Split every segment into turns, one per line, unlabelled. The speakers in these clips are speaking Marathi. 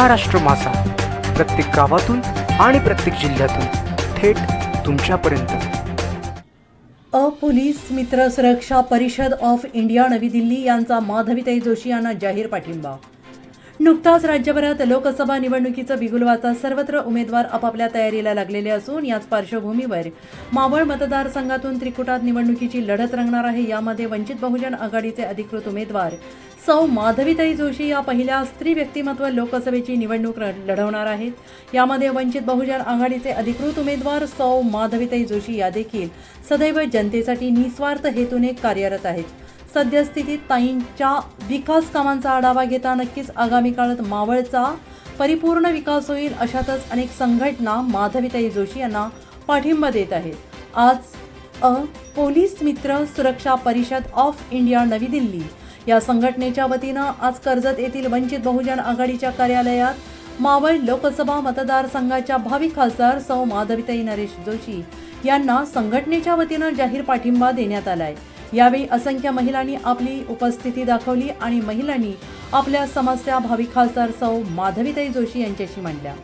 महाराष्ट्र मासा. प्रत्येक गावातून आणि प्रत्येक जिल्ह्यातून थेट तुमच्यापर्यंत.
अ पोलीस मित्र सुरक्षा परिषद ऑफ इंडिया नवी दिल्ली यांचा माधवीताई जोशी यांना जाहीर पाठिंबा. नुकताच राज्यभरात लोकसभा निवडणुकीचं बिगुल वाचा सर्वत्र उमेदवार आपापल्या तयारीला लागलेले असून याच पार्श्वभूमीवर मावळ मतदारसंघातून त्रिकुटात निवडणुकीची लढत रंगणार आहे. यामध्ये वंचित बहुजन आघाडीचे अधिकृत उमेदवार सौ माधवीताई जोशी या पहिल्या स्त्री व्यक्तिमत्व लोकसभेची निवडणूक लढवणार आहेत. यामध्ये वंचित बहुजन आघाडीचे अधिकृत उमेदवार सौ माधवीताई जोशी या देखील सदैव जनतेसाठी निस्वार्थ हेतूने कार्यरत आहेत. सद्यस्थितीत ताईंच्या विकास कामांचा आढावा घेता नक्कीच आगामी काळात मावळचा परिपूर्ण विकास होईल अशातच अनेक संघटना माधवीताई जोशी यांना पाठिंबा देत आहेत. आज अ पोलीस मित्र सुरक्षा परिषद ऑफ इंडिया नवी दिल्ली या संघटनेच्या वतीनं आज कर्जत येथील वंचित बहुजन आघाडीच्या कार्यालयात मावळ लोकसभा मतदारसंघाच्या भावी खासदार सौ माधवीताई नरेश जोशी यांना संघटनेच्या वतीनं जाहीर पाठिंबा देण्यात आला आहे यावेळी असंख्य महिलांनी आपली उपस्थिती दाखवली आणि महिलांनी आपल्या समस्या भावी खासदार सौ माधवीताई जोशी यांच्याशी मांडल्या.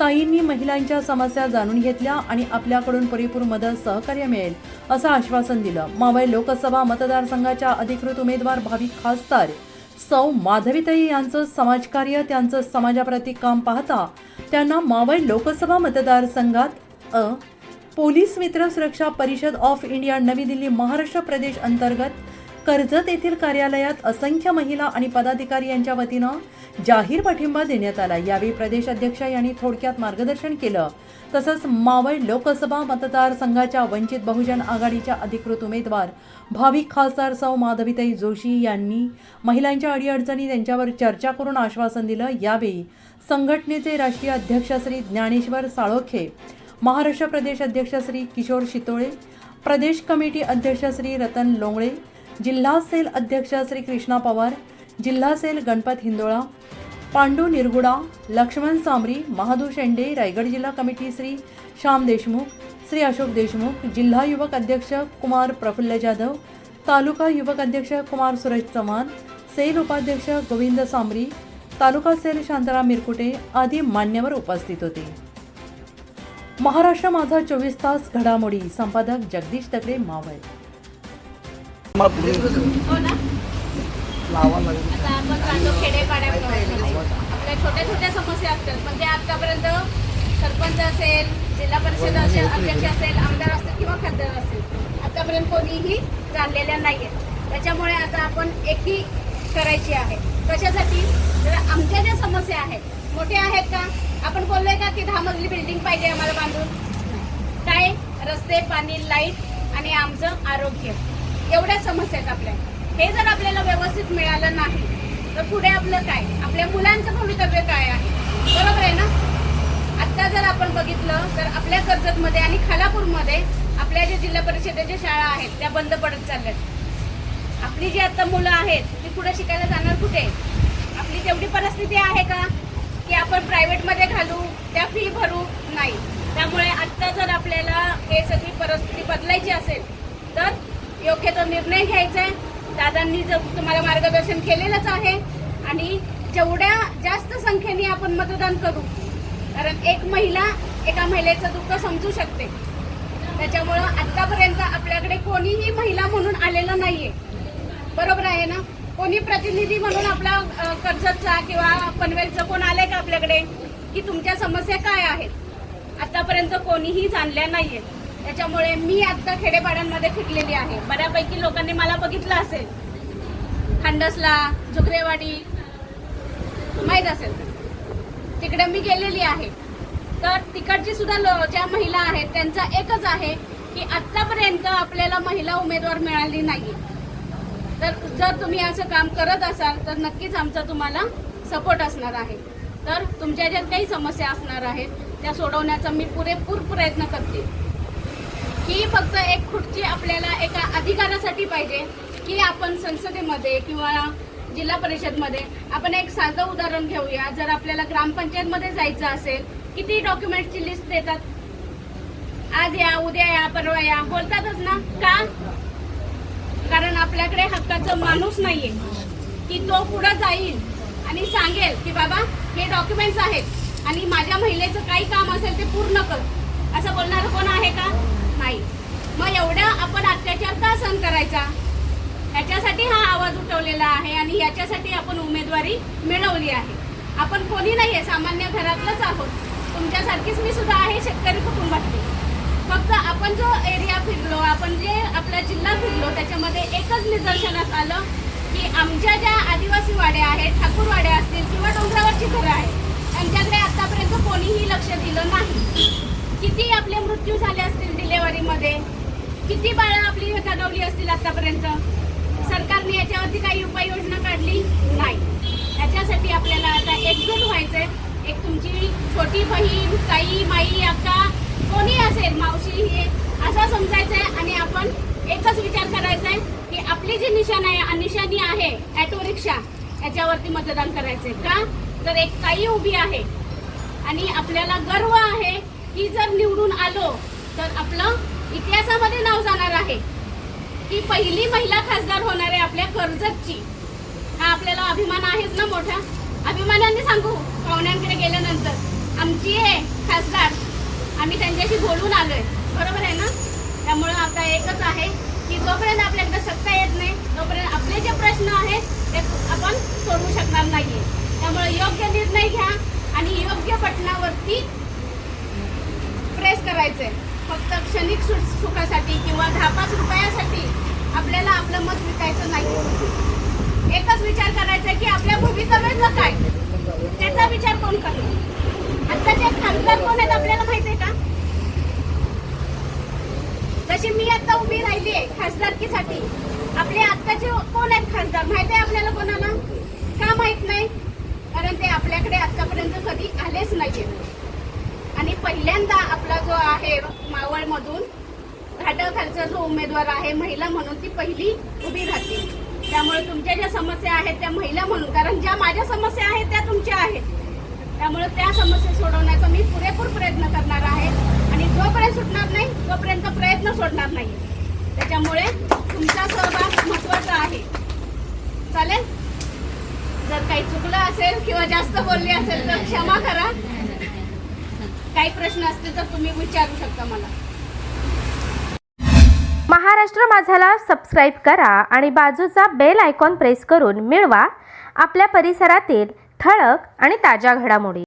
ताईंनी महिलांच्या समस्या जाणून घेतल्या आणि आपल्याकडून परिपूर मदत सहकार्य मिळेल असं आश्वासन दिलं. मावळ लोकसभा मतदारसंघाच्या अधिकृत उमेदवार भावी खासदार सौ माधवीताई यांचं समाजकार्य त्यांचं समाजाप्रती काम पाहता त्यांना मावळ लोकसभा मतदारसंघात अ पोलीस मित्र सुरक्षा परिषद ऑफ इंडिया नवी दिल्ली महाराष्ट्र प्रदेश अंतर्गत कर्जत येथील कार्यालयात असंख्य महिला आणि पदाधिकारी यांच्या वतीनं जाहीर पाठिंबा देण्यात आला. यावेळी प्रदेश अध्यक्ष यांनी थोडक्यात मार्गदर्शन केलं. तसंच मावळ लोकसभा मतदारसंघाच्या वंचित बहुजन आघाडीच्या अधिकृत उमेदवार भावी खासदार सौ माधवीताई जोशी यांनी महिलांच्या अडीअडचणी त्यांच्यावर चर्चा करून आश्वासन दिलं. यावेळी संघटनेचे राष्ट्रीय अध्यक्ष श्री ज्ञानेश्वर साळोखे महाराष्ट्र प्रदेश अध्यक्ष श्री किशोर शितोळे प्रदेश कमिटी अध्यक्ष श्री रतन लोंगळे जिल्हा सेल अध्यक्ष श्री कृष्णा पवार जिल्हा सेल गणपत हिंदोळा पांडू निरगुडा लक्ष्मण सामरी महादू शेंडे रायगड जिल्हा कमिटी श्री श्याम देशमुख श्री अशोक देशमुख जिल्हा युवक अध्यक्ष कुमार प्रफुल्ल जाधव तालुका युवक अध्यक्ष कुमार सुरेश चव्हाण सेल उपाध्यक्ष गोविंद सामरी तालुका सेल शांताराम मिरकुटे आदी मान्यवर उपस्थित होते. महाराष्ट्र माझा चोवीस तास घडामोडी. संपादक जगदीश तगडे मावळ.
हो ना. आता आपण राहतो खेडेपाड्यामध्ये आपल्या छोट्या छोट्या समस्या असतात पण ते आतापर्यंत सरपंच असेल जिल्हा परिषद असेल अध्यक्ष असेल आमदार असतील किंवा खासदार असेल आतापर्यंत कोणीही जाणलेल्या नाही आहेत त्याच्यामुळे आता आपण एकी करायची आहे. कशासाठी तर आमच्या ज्या समस्या आहेत मोठ्या आहेत का आपण बोललोय का की दहा मजली बिल्डिंग पाहिजे आम्हाला बांधून? काय? रस्ते पाणी लाइट आणि आमचं आरोग्य. एवढ्या समस्या आहेत आपल्या. हे जर आपल्याला व्यवस्थित मिळालं नाही तर पुढे आपलं काय? आपल्या मुलांचं भवितव्य काय आहे? बरोबर आहे ना? आत्ता जर आपण बघितलं तर आपल्या कर्जतमध्ये आणि खालापूरमध्ये आपल्या ज्या जिल्हा परिषदेच्या शाळा आहेत त्या बंद पडत चालल्यात. आपली जी आता मुलं आहेत ती पुढे शिकायला जाणार कुठे? आपली तेवढी परिस्थिती आहे का? की आपण प्रायव्हेटमध्ये घालू त्या फी भरू नाही. त्यामुळे आत्ता जर आपल्याला हे सगळी परिस्थिती बदलायची असेल तर योग्य तो निर्णय घ्यायचा आहे. दादांनी जर तुम्हाला मार्गदर्शन केलेलंच आहे आणि जेवढ्या जास्त संख्येने आपण मतदान करू कारण एक महिला एका महिलेचं दुःख समजू शकते. त्याच्यामुळं आत्तापर्यंत आपल्याकडे कोणीही महिला म्हणून आलेलं नाहीये. बरोबर आहे ना? कोणी प्रतिनिधी म्हणून आपला कर्जतचा किंवा पनवेलचं कोण आलंय का आपल्याकडे? की तुमच्या समस्या काय आहेत? आतापर्यंत कोणीही जाणल्या नाहीये. त्याच्यामुळे मी आता खेडेपाड्यांमध्ये फिरलेली आहे. बऱ्यापैकी लोकांनी मला बघितलं असेल. खांडसला झुकरेवाडी माहीत असेल. तिकडे मी गेलेली आहे. तर तिकडची सुद्धा लो ज्या महिला आहेत त्यांचा एकच आहे की आतापर्यंत आपल्याला महिला उमेदवार मिळाली नाही तर जर तुम्ही असं काम करत असाल तर नक्कीच आमचा तुम्हाला सपोर्ट असणार आहे. तर तुमच्या ज्या काही समस्या असणार आहेत त्या सोडवण्याचा मी पुरेपूर प्रयत्न करते. ही फक्त एक खुर्ची आपल्याला एका अधिकारासाठी पाहिजे की आपण संसदेमध्ये किंवा जिल्हा परिषदमध्ये आपण एक साधं उदाहरण घेऊया. जर आपल्याला ग्रामपंचायतमध्ये जायचं असेल किती डॉक्युमेंटची लिस्ट देतात? आज या उद्या या परवा या बोलतातच ना? का? कारण आपल्याकडे हक्काचा माणूस नाहीये. की तो पुढे जाईल आणि सांगेल की बाबा हे डॉक्युमेंट्स आहेत आणि माझ्या महिलेचं काही काम असेल ते पूर्ण कर. असं बोलणारं कोण आहे का? नाही. मग एवढा आपण अत्याचार का सहन करायचा? याच्यासाठी हा आवाज उठवलेला आहे आणि याच्यासाठी आपण उमेदवारी मिळवली आहे. आपण कोणी नाही आहे सामान्य घरातलंच आहोत. तुमच्यासारखीच मी सुद्धा आहे शेतकरी कुटुंबातली. आपण जो एरिया फिरलो आपण जे आपला जिल्हा फिरलो त्याच्यामध्ये एकच निदर्शनास आलं की आमच्या ज्या आदिवासी वाड्या आहेत ठाकूर वाड्या असतील किंवा डोंगरावरची घरं आहेत त्यांच्याकडे आतापर्यंत कोणीही लक्ष दिलं नाही. किती आपले मृत्यू झाले असतील डिलेवरीमध्ये? किती बाळं आपली दगावली असतील आतापर्यंत? सरकारने याच्यावरती काही उपाययोजना काढली? नाही. त्याच्यासाठी आपल्याला आता एकजूट व्हायचंय. एक तुमची छोटी बहीण ताई माई अक्का मावशी ही मावशी असं असं आहे आणि आपण एकच विचार करायचा आहे की आपली जी निशाण आहे निशाणी आहे ॲटो रिक्षा याच्यावरती मतदान करायचंय. का? तर एक ताई उभी आहे आणि आपल्याला गर्व आहे की जर निवडून आलो तर आपलं इतिहासामध्ये नाव जाणार आहे. की पहिली महिला खासदार होणार आहे आपल्या कर्जतची. हा आपल्याला अभिमान आहेच ना मोठा? अभिमानाने सांगू पाहुण्यांकडे गेल्यानंतर आमची आहे खासदार आम्ही त्यांच्याशी बोलून आलो आहे बरोबर आहे ना? त्यामुळं आता एकच आहे की जोपर्यंत आपल्याकडे सत्ता येत नाही तोपर्यंत आपले जे प्रश्न आहेत ते आपण सोडवू शकणार नाहीये. त्यामुळे योग्य निर्णय घ्या आणि योग्य बटनावरती प्रेस करायचंय. फक्त क्षणिक सु- सुखासाठी किंवा दहा पाच रुपयासाठी आपल्याला आपलं मत विकायचं नाही. एकच विचार करायचा की आपल्या भवितव्याचं काय? त्याचा विचार कोण करणार आत्ताचे खासदार कोण आहेत आपल्याला माहिती आहे का जशी मी आता उभी राहिली आहे खासदारकीसाठी. आपले आत्ताचे कोण आहेत खासदार? माहिती आहे आपल्याला कोणाला? का माहीत नाही? कारण ते आपल्याकडे आतापर्यंत कधी आलेच नाहीये. आणि पहिल्यांदा आपला जो आहे मावळमधून घाटाखालचा जो उमेदवार आहे महिला म्हणून ती पहिली उभी राहते. त्यामुळे तुमच्या ज्या समस्या आहेत त्या महिला म्हणून कारण ज्या माझ्या समस्या आहेत त्या तुमच्या आहेत. त्यामुळे त्या समस्या सोडवण्यात मी पुरेपूर प्रयत्न करणार आहे आणि जोपर्यंत सुटणार नाही तोपर्यंत प्रयत्न सोडणार नाही त्याच्यामुळे तुमचा सहभाग महत्त्वाचा आहे. चालेल? जर काही चुकलं असेल किंवा जास्त बोलली असेल तर क्षमा करा. काही प्रश्न असतील तर तुम्ही विचारू शकता मला.
महाराष्ट्र माझाला सबस्क्राईब करा आणि बाजूचा बेल आयकॉन प्रेस करून मिळवा. आपल्या परिसरातील ठळक आणि ताज्या घडामोडी.